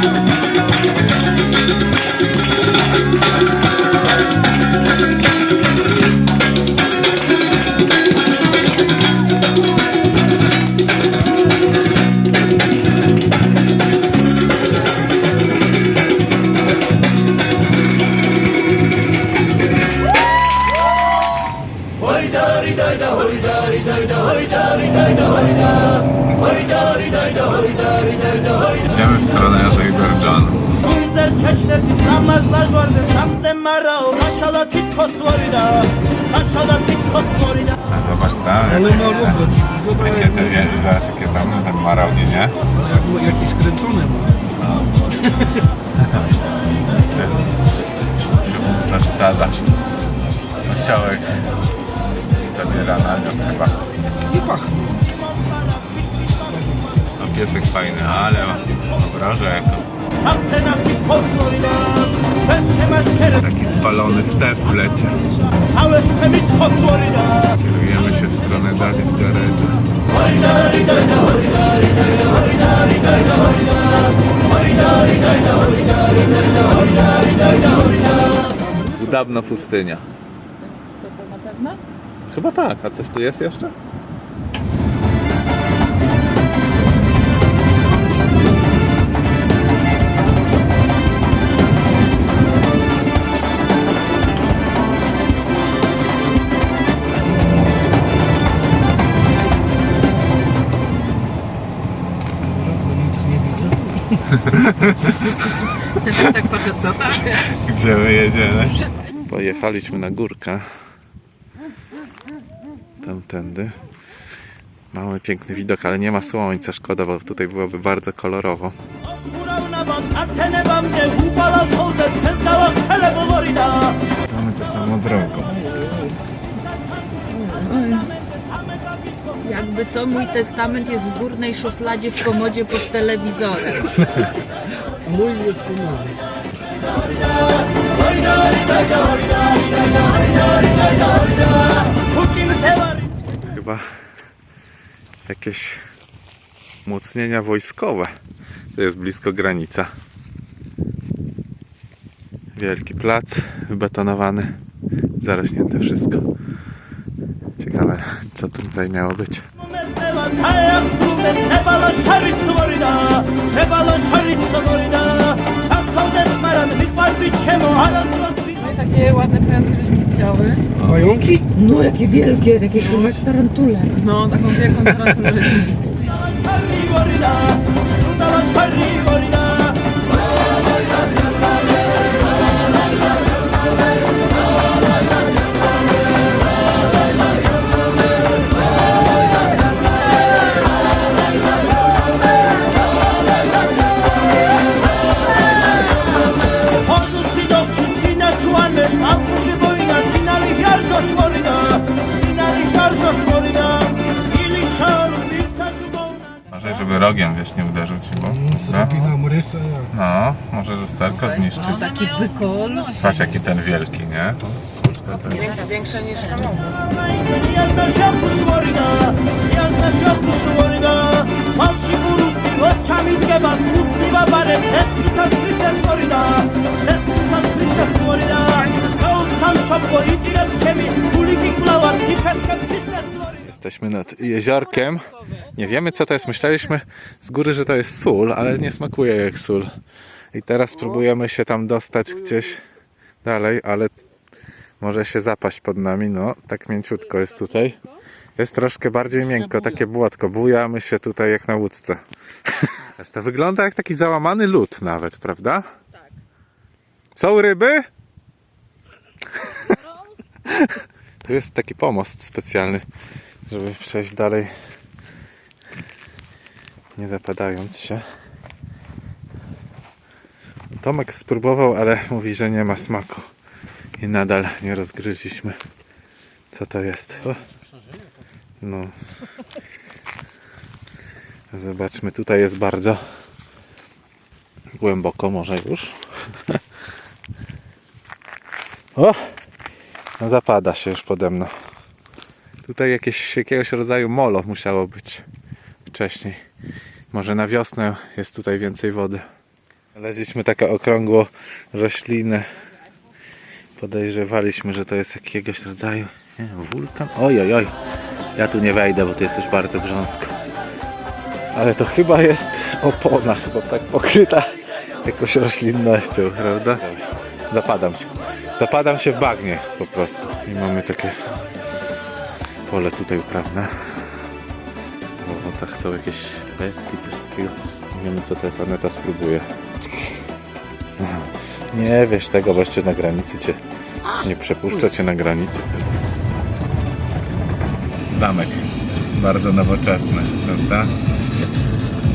Thank you. Horida, rida, rida, horida, rida, rida, horida, rida, rida, horida. Horida, rida, rida, horida, rida, rida, horida. Idziemy w stronę Azerbejdżanu. Çeçnet İslamazlar Zobacz tam, Ale ma jakie, robot, zobacz jakie te jak- wieże, jakie tam ten ma rogi, nie? jak- jakiś kręcony ma. No. To jest- Zasztadza. Osiołek zabiera namiot chyba. Nie pachnie. No piesek fajny, ale ma obroże jako taki palony step w varida Kierujemy się w stronę Dawid Garedża. Dawno pustynia. To, to na pewno? Chyba tak, a coś tu jest jeszcze? Tak patrzę, co tak? Gdzie my jedziemy? Pojechaliśmy na górkę. Tamtędy. Mamy piękny widok, ale nie ma słońca, szkoda, bo tutaj byłoby bardzo kolorowo. Mamy tę samą drogą. Jakby co, mój testament jest w górnej szufladzie w komodzie pod telewizorem. Mój jest umowy. Putin Chyba jakieś umocnienia wojskowe. To jest blisko granica. Wielki plac wybetonowany. Zarośnięte wszystko. Ciekawe, co tutaj miało być. Takie ładne pająki, żeśmy widziały. Pająki? No, jakie wielkie, takie jak tarantule. No, taką wielką tarantulę wiesz, nie uderzył ci, bo... No, Zrobiłam rysę. No, może lusterko zniszczyć. No, taki bykol. Patrz jaki ten wielki, nie? Kurczę, Większa niż samochód. Jesteśmy nad jeziorkiem. Nie wiemy co to jest. Myśleliśmy z góry, że to jest sól, ale nie smakuje jak sól. I teraz próbujemy się tam dostać gdzieś dalej, ale może się zapaść pod nami. No, tak mięciutko jest tutaj. Jest troszkę bardziej miękko, takie błotko. Bujamy się tutaj jak na łódce. To wygląda jak taki załamany lód nawet, prawda? Tak. Są ryby? Tu jest taki pomost specjalny żeby przejść dalej, nie zapadając się. Tomek spróbował, ale mówi, że nie ma smaku. I nadal nie rozgryźliśmy, co to jest. No. Zobaczmy, tutaj jest bardzo głęboko, może już. O! No zapada się już pode mną. Tutaj jakieś, jakiegoś rodzaju molo musiało być wcześniej. Może na wiosnę jest tutaj więcej wody. Znaleźliśmy takie okrągło rośliny. Podejrzewaliśmy, że to jest jakiegoś rodzaju nie, wulkan. Oj, oj, oj. Ja tu nie wejdę, bo to jest już bardzo grząsko. Ale to chyba jest opona, chyba tak pokryta jakąś roślinnością, prawda? Zapadam się. Zapadam się w bagnie po prostu. I mamy takie pole tutaj uprawne. W owocach są jakieś pestki, coś takiego. Nie wiemy co to jest, Aneta spróbuje. Nie wiesz tego, bo jeszcze na granicy cię nie przepuszcza cię na granicy. Zamek. Bardzo nowoczesny, prawda?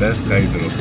Deska i drut.